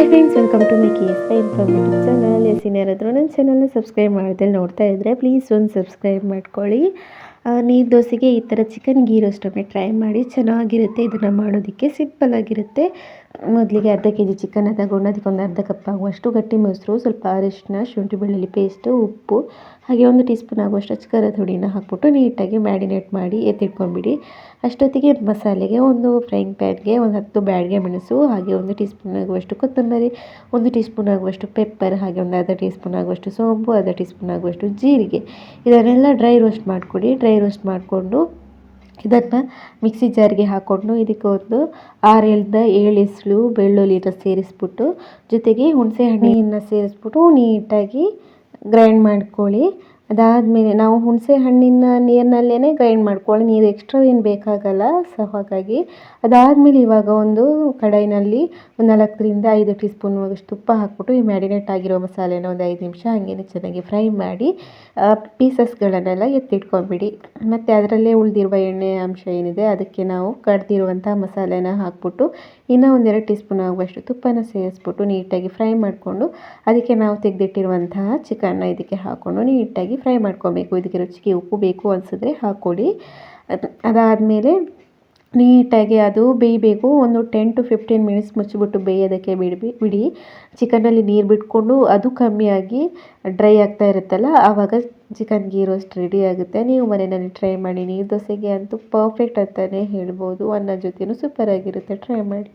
Hi friends welcome to my K S I informative channel S ಇನ್ನೇನಾದರೂ ನನ್ನ ಚಾನಲ್ನ subscribe ಮಾಡಿದ್ರೆ ನೋಡ್ತಾ ಇದ್ದರೆ ಪ್ಲೀಸ್ ಒಂದು ಸಬ್ಸ್ಕ್ರೈಬ್ ಮಾಡ್ಕೊಳ್ಳಿ. ನೀರು ದೋಸೆಗೆ ಈ ಥರ ಚಿಕನ್ ಗೀ ರೋಸ್ಟೊಮ್ಮೆ ಟ್ರೈ ಮಾಡಿ ಚೆನ್ನಾಗಿರುತ್ತೆ. ಇದನ್ನು ಮಾಡೋದಕ್ಕೆ ಸಿಂಪಲ್ ಆಗಿರುತ್ತೆ. ಮೊದಲಿಗೆ ಅರ್ಧ ಕೆ ಜಿ ಚಿಕನ್ ತಗೊಂಡು ಅದಕ್ಕೆ ಒಂದು ಅರ್ಧ ಕಪ್ ಆಗುವಷ್ಟು ಗಟ್ಟಿ ಮೊಸರು, ಸ್ವಲ್ಪ ಅರಿಶಿನ ಶುಂಠಿ ಬೆಳ್ಳುಳ್ಳಿ ಪೇಸ್ಟು ಉಪ್ಪು, ಹಾಗೆ ಒಂದು ಟೀ ಸ್ಪೂನ್ ಆಗುವಷ್ಟು ಅಚ್ಕಾರದ ಹುಡಿನ ಹಾಕ್ಬಿಟ್ಟು ನೀಟಾಗಿ ಮ್ಯಾರಿನೇಟ್ ಮಾಡಿ ಎತ್ತಿಟ್ಕೊಂಡ್ಬಿಡಿ. ಅಷ್ಟೊತ್ತಿಗೆ ಮಸಾಲೆಗೆ ಒಂದು ಫ್ರೈಂಗ್ ಪ್ಯಾನ್ಗೆ ಒಂದು ಹತ್ತು ಬ್ಯಾಡಿಗೆ ಮೆಣಸು, ಹಾಗೆ ಒಂದು ಟೀ ಸ್ಪೂನ್ ಆಗುವಷ್ಟು ಕೊತ್ತಂಬರಿ, ಒಂದು ಟೀ ಸ್ಪೂನ್ ಆಗುವಷ್ಟು ಪೆಪ್ಪರ್ ಹಾಗೆ ಒಂದು ಅರ್ಧ ಟೀ ಸ್ಪೂನ್ ಆಗುವಷ್ಟು ಸೋಂಪು, ಅರ್ಧ ಟೀ ಸ್ಪೂನ್ ಆಗುವಷ್ಟು ಜೀರಿಗೆ. ಇದನ್ನೆಲ್ಲ ಡ್ರೈ ರೋಸ್ಟ್ ಮಾಡಿಕೊಡಿ. ಡ್ರೈ ರೋಸ್ಟ್ ಮಾಡಿಕೊಂಡು ಇದನ್ನು ಮಿಕ್ಸಿ ಜಾರ್ಗೆ ಹಾಕ್ಕೊಂಡು ಇದಕ್ಕೆ ಒಂದು ಎಲ್ದ ಏಳು ಎಸಳು ಬೆಳ್ಳುಳ್ಳಿನ ಸೇರಿಸ್ಬಿಟ್ಟು ಜೊತೆಗೆ ಹುಣಸೆ ಹಣ್ಣಿನ ಸೇರಿಸ್ಬಿಟ್ಟು ನೀಟಾಗಿ ಗ್ರೈಂಡ್ ಮಾಡ್ಕೊಳ್ಳಿ. ಅದಾದಮೇಲೆ ನಾವು ಹುಣಸೆ ಹಣ್ಣಿನ ನೀರಿನಲ್ಲೇ ಗ್ರೈಂಡ್ ಮಾಡ್ಕೊಳ್ಳಿ ನೀರು ಎಕ್ಸ್ಟ್ರಾ ಏನು ಬೇಕಾಗಲ್ಲ ಸೊ ಹಾಗಾಗಿ ಅದಾದಮೇಲೆ ಇವಾಗ ಒಂದು ಕಡಾಯಿನಲ್ಲಿ ಒಂದು ನಾಲ್ಕರಿಂದ ಐದು ಟೀ ಸ್ಪೂನ್ ತುಪ್ಪ ಹಾಕ್ಬಿಟ್ಟು ಈ ಮ್ಯಾರಿನೇಟ್ ಆಗಿರೋ ಮಸಾಲೆನ ಒಂದು ಐದು ನಿಮಿಷ ಹಾಗೇನೆ ಚೆನ್ನಾಗಿ ಫ್ರೈ ಮಾಡಿ ಪೀಸಸ್ಗಳನ್ನೆಲ್ಲ ಎತ್ತಿಟ್ಕೊಂಬಿಡಿ. ಮತ್ತು ಅದರಲ್ಲೇ ಉಳಿದಿರುವ ಎಣ್ಣೆ ಅಂಶ ಏನಿದೆ, ಅದಕ್ಕೆ ನಾವು ಕಡ್ದಿರುವಂಥ ಮಸಾಲೆನ ಹಾಕ್ಬಿಟ್ಟು ಇನ್ನೂ ಒಂದೆರಡು ಟೀ ಸ್ಪೂನ್ ಆಗುವಷ್ಟು ತುಪ್ಪನ ಸೇರಿಸ್ಬಿಟ್ಟು ನೀಟಾಗಿ ಫ್ರೈ ಮಾಡಿಕೊಂಡು, ಅದಕ್ಕೆ ನಾವು ತೆಗೆದಿಟ್ಟಿರುವಂತಹ ಚಿಕನ್ನ ಇದಕ್ಕೆ ಹಾಕ್ಕೊಂಡು ನೀಟಾಗಿ ಫ್ರೈ ಮಾಡ್ಕೊಬೇಕು. ಇದಕ್ಕೆ ರುಚಿಗೆ ಉಪ್ಪು ಬೇಕು ಅನಿಸಿದ್ರೆ ಹಾಕ್ಕೊಡಿ ಅದು, ಅದಾದಮೇಲೆ ನೀಟಾಗಿ ಅದು ಬೇಯಬೇಕು. ಒಂದು ಟೆನ್ ಟು ಫಿಫ್ಟೀನ್ ಮಿನಿಟ್ಸ್ ಮುಚ್ಚಿಬಿಟ್ಟು ಬೇಯೋದಕ್ಕೆ ಬಿಡಿ ಬಿಡಿ. ಚಿಕನಲ್ಲಿ ನೀರು ಬಿಟ್ಕೊಂಡು ಅದು ಕಮ್ಮಿಯಾಗಿ ಡ್ರೈ ಆಗ್ತಾ ಇರುತ್ತಲ್ಲ, ಆವಾಗ ಚಿಕನ್ ಗೀ ರೋಸ್ಟ್ ರೆಡಿ ಆಗುತ್ತೆ. ನೀವು ಮನೆಯಲ್ಲಿ ಟ್ರೈ ಮಾಡಿ. ನೀರು ದೋಸೆಗೆ ಅಂತೂ ಪರ್ಫೆಕ್ಟ್ ಅಂತಲೇ ಹೇಳ್ಬೋದು. ಅನ್ನ ಜೊತೆಯೂ ಸೂಪರಾಗಿರುತ್ತೆ ಟ್ರೈ ಮಾಡಿ.